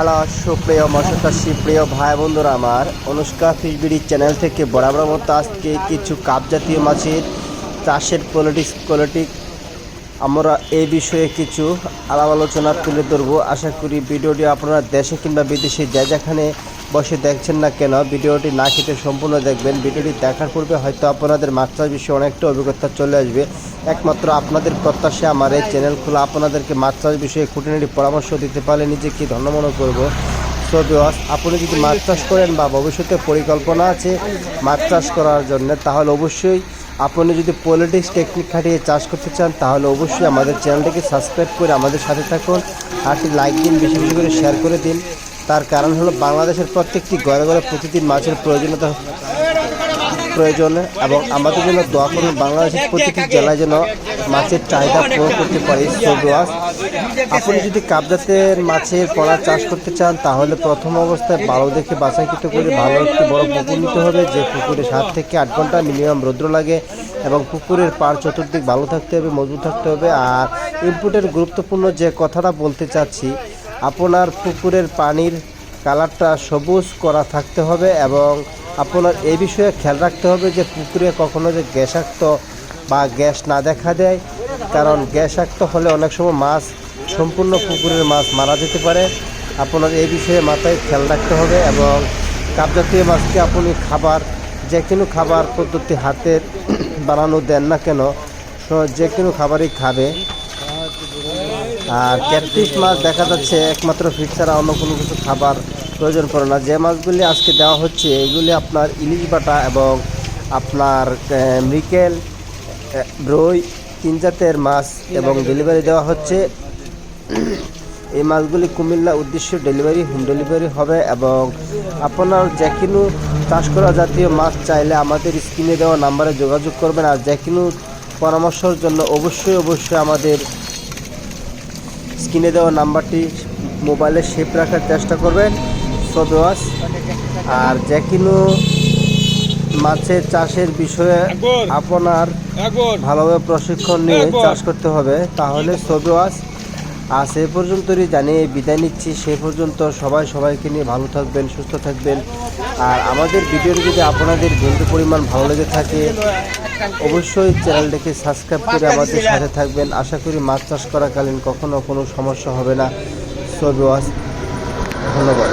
Hello সুপ্রিয় মৎস্যচাষী, প্রিয় ভাই বন্ধুরা আমার। অনুষ্কা ফিশবিড়ি চ্যানেল থেকে বরাবর মতো আজকে কিছু কাপ জাতীয় মাছের চাষের পলিটিক্স পলিটিক আমরা এই বিষয়ে কিছু আলাপ আলোচনা তুলে ধরবো। আশা করি ভিডিওটি আপনারা দেশে কিংবা বিদেশে যে যেখানে বসে দেখছেন না কেন? ভিডিওটি না খেতে সম্পূর্ণ দেখবেন। ভিডিওটি দেখার পূর্বে হয়তো আপনাদের মাছ বিষয়ে অনেকটা অভিজ্ঞতা চলে আসবে। একমাত্র আপনাদের প্রত্যাশা আমার এই চ্যানেল খোলা আপনাদেরকে মাছ চাষ বিষয়ে খুঁটিনাটি পরামর্শ দিতে পারলে নিজেকে ধন্য মনে করব। সো বিওয়াস আপনি যদি মাছ চাষ করেন বা ভবিষ্যতে পরিকল্পনা আছে মাছ চাষ করার জন্য, তাহলে অবশ্যই আপনি যদি পলিটিক্স টেকনিক খাটিয়ে চাষ করতে চান, তাহলে অবশ্যই আমাদের চ্যানেলটিকে সাবস্ক্রাইব করে আমাদের সাথে থাকুন। আর একটি লাইক দিন, বেশি বেশি করে শেয়ার করে দিন। তার কারণ হলো বাংলাদেশের প্রত্যেকটি ঘরে ঘরে প্রতিদিন মাছের প্রয়োজনীয়তা প্রয়োজন এবং আমাদের জন্য দোয়া করুন, বাংলাদেশের প্রতিটি জেলায় যেন মাছের চাহিদা পূরণ করতে পারি আপনি যদি কাপজাতের মাছের পড়া চাষ করতে চান, তাহলে প্রথম অবস্থায় ভালো দেখে বাছাইকৃত করে ভালো একটি বড় পুকুর নিতে হবে, যে পুকুরে সাত থেকে আট ঘণ্টা মিনিমাম রৌদ্র লাগে এবং পুকুরের পার চতুর্দিক ভালো থাকতে হবে, মজবুত থাকতে হবে। আর ইনপুটের গুরুত্বপূর্ণ যে কথাটা বলতে চাচ্ছি আপনার পুকুরের পানির কালারটা সবুজ করা থাকতে হবে এবং আপনার এই বিষয়ে খেয়াল রাখতে হবে যে পুকুরে কখনো যে গ্যাসাক্ত বা গ্যাস না দেখা দেয়। কারণ গ্যাসাক্ত হলে অনেক সময় মাছ, সম্পূর্ণ পুকুরের মাছ মারা যেতে পারে। আপনার এই বিষয়ে মাথায় খেয়াল রাখতে হবে এবং কাপজাতীয় মাছকে আপনি খাবার, যে কোনো খাবার পদ্ধতি হাতের বানানো দেন না কেন যে কোনো খাবারই খাবে। আর ক্যাটফিশ মাছ দেখা যাচ্ছে একমাত্র ফিট ছাড়া অন্য কোনো কিছু খাবার প্রয়োজন পড়ে না। যে মাছগুলি আজকে দেওয়া হচ্ছে, এগুলি আপনার ইলিশ বাটা এবং আপনার মৃকেল রুই, তিন জাতের মাছ এবং ডেলিভারি দেওয়া হচ্ছে। এই মাছগুলি কুমিল্লা উদ্দেশ্য ডেলিভারি হোম ডেলিভারি হবে এবং আপনার যে কোনো চাষ করা জাতীয় মাছ চাইলে আমাদের স্ক্রিনে দেওয়া নাম্বারে যোগাযোগ করবেন। আর যে কোনো পরামর্শের জন্য অবশ্যই অবশ্যই আমাদের স্ক্রিনে দেওয়া নাম্বারটি মোবাইলে সেভ রাখার চেষ্টা করবেন। সদোয়াস আর যে কোনো মাছের চাষের বিষয়ে আপনার ভালোভাবে প্রশিক্ষণ নিয়ে চাষ করতে হবে তাহলে সদোয়াস আর সে পর্যন্তই জানিয়ে বিদায় নিচ্ছি। সে পর্যন্ত সবাই সবাইকে নিয়ে ভালো থাকবেন, সুস্থ থাকবেন। আর আমাদের ভিডিওটি যদি আপনাদের বিন্দু পরিমাণ ভালো লেগে থাকে, অবশ্যই চ্যানেলটিকে সাবস্ক্রাইব করে আমাদের সাথে থাকবেন। আশা করি মাছ চাষ করাকালীন কখনও কোনো সমস্যা হবে না। সো ধন্যবাদ।